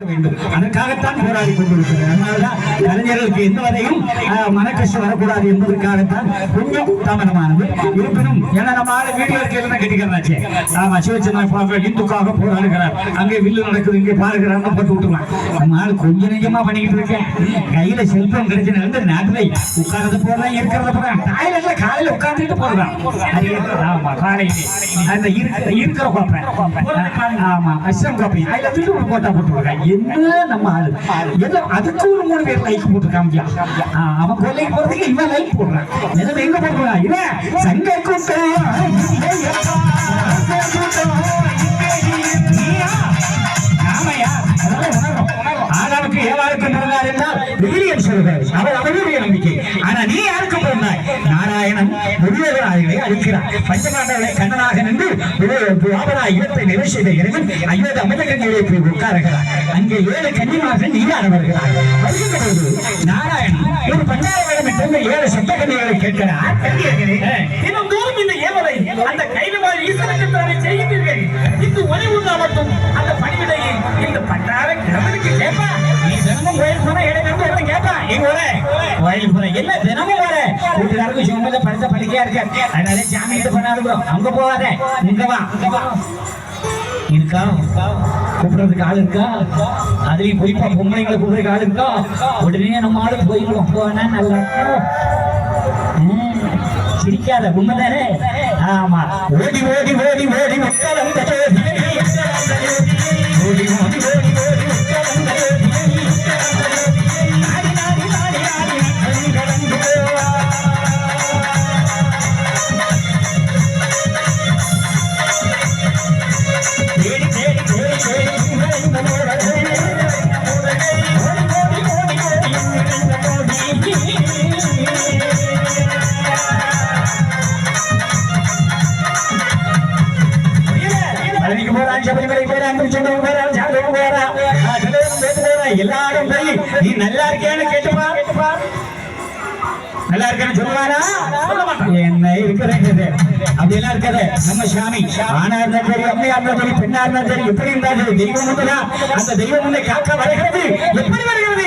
வேண்டும் அதற்காகத்தான் போராடி கொண்டிருக்கிறேன் அதனால்தான் கலைஞர்களுக்கு எந்த வரையும் ஆஹ், மனக்கஷ்டம் வரக்கூடாது என்பதற்காகத்தான் கொஞ்சம் தாமதமானது இருப்பினும் ஏன்னா நம்ம ஆளு வீடியோ இருக்கிறது கட்டிக்கிறாச்சு ஆமா சிவச்சந்திரன் பாக்க இந்துக்காக போராடுகிறார் அங்கே வில்லு நடக்குது இங்கே பாருகிறார் போட்டு விட்டுருவான் நம்ம ஆளு கொஞ்சம் நெஞ்சமா பண்ணிக்கிட்டு இருக்கேன் கையில செல்போன் கிடைச்சு நடந்து நாட்டுல உட்கார்றது போடுறேன் இருக்கிறத போடுறேன் டாய்லெட்ல காலையில உட்கார்ந்துட்டு போடுறான் ஆமா காலையில அந்த இருக்கிற இருக்கிற ஆமா அஷ்ரம் கோப்பை அதுல போட்டா போட்டுருக்காங்க என்ன நம்ம ஆளு? எல்லாம் அதுக்கு ஒரு மூணு பேர் லைக் போட்டு அவன் கொல்லைக்கு போறதுக்கு இவன் லைக் போடுறான். எங்க போடுறான் இவன் சங்க ஆதாமுக்கு ஏவாளுக்கு பிறந்தார் என்றால் சொல்கிறார் அவர் அவருடைய நம்பிக்கை. ஆனா நீ யாருக்கு பிறந்தாய்? நாராயணன் முருகராயனை அழிக்கிறார். பஞ்சமாண்டவனை கண்ணனாக நின்று துவாபரா இடத்தை நிலை செய்த இறைவன் ஐவது அமிர்த கண்ணிலே போய் உட்காருகிறார். அங்கே ஏழு கன்னிமார்கள் நீராட வருகிறார். வருகின்ற போது நாராயணன் ஒரு பஞ்சாயிரம் இட்டு ஏழு சட்ட கண்ணிகளை கேட்கிறார். தினந்தோறும் இந்த ஏவலை அந்த கைதுவாழ் ஈஸ்வரனுக்கு தானே செய்கிறீர்கள் இது ஒளி உண்ணா மட்டும் அந்த பணிவிடையை இந்த பண்டார கிழவனுக்கு கேட்பா நீ தினமும் கோயில் போனா கேட்பா எங்க வர கோயில் போற என்ன தினமும் வர? வீட்டுக்காரருக்கு சொந்த படுத்த படுக்கையா இருக்க. அதனால ஜாமீன் பண்ணாது அங்க போவாத இங்க வா. இருக்கா? கூப்பிடுறதுக்கு ஆள் இருக்கா? அதுலயும் குறிப்பா பொம்பளைங்களை கூப்பிடுறதுக்கு ஆள் இருக்கா? உடனே நம்ம ஆளு போயிடும் போனா நல்லா இருக்கும். ம், சிரிக்காத. உண்மைதானே? ஆமா. ஓடி ஓடி ஓடி ஓடி. மக்கள் அந்த எல்லாரும் போய் நீ நல்லா இருக்கியான்னு கேட்டுப்பா நல்லா இருக்கேன்னு சொல்லுவாரா சொல்ல மாட்டான் என்ன இருக்கிறது அப்படி எல்லாம் இருக்காது நம்ம சாமி ஆனா இருந்தா சரி அம்மையா இருந்தா சரி பெண்ணா இருந்தா சரி எப்படி இருந்தா சரி தெய்வம் ஒன்றுதான் அந்த தெய்வம் உன்னை காக்க வருகிறது. எப்படி வருகிறது?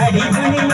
அடிபணியோ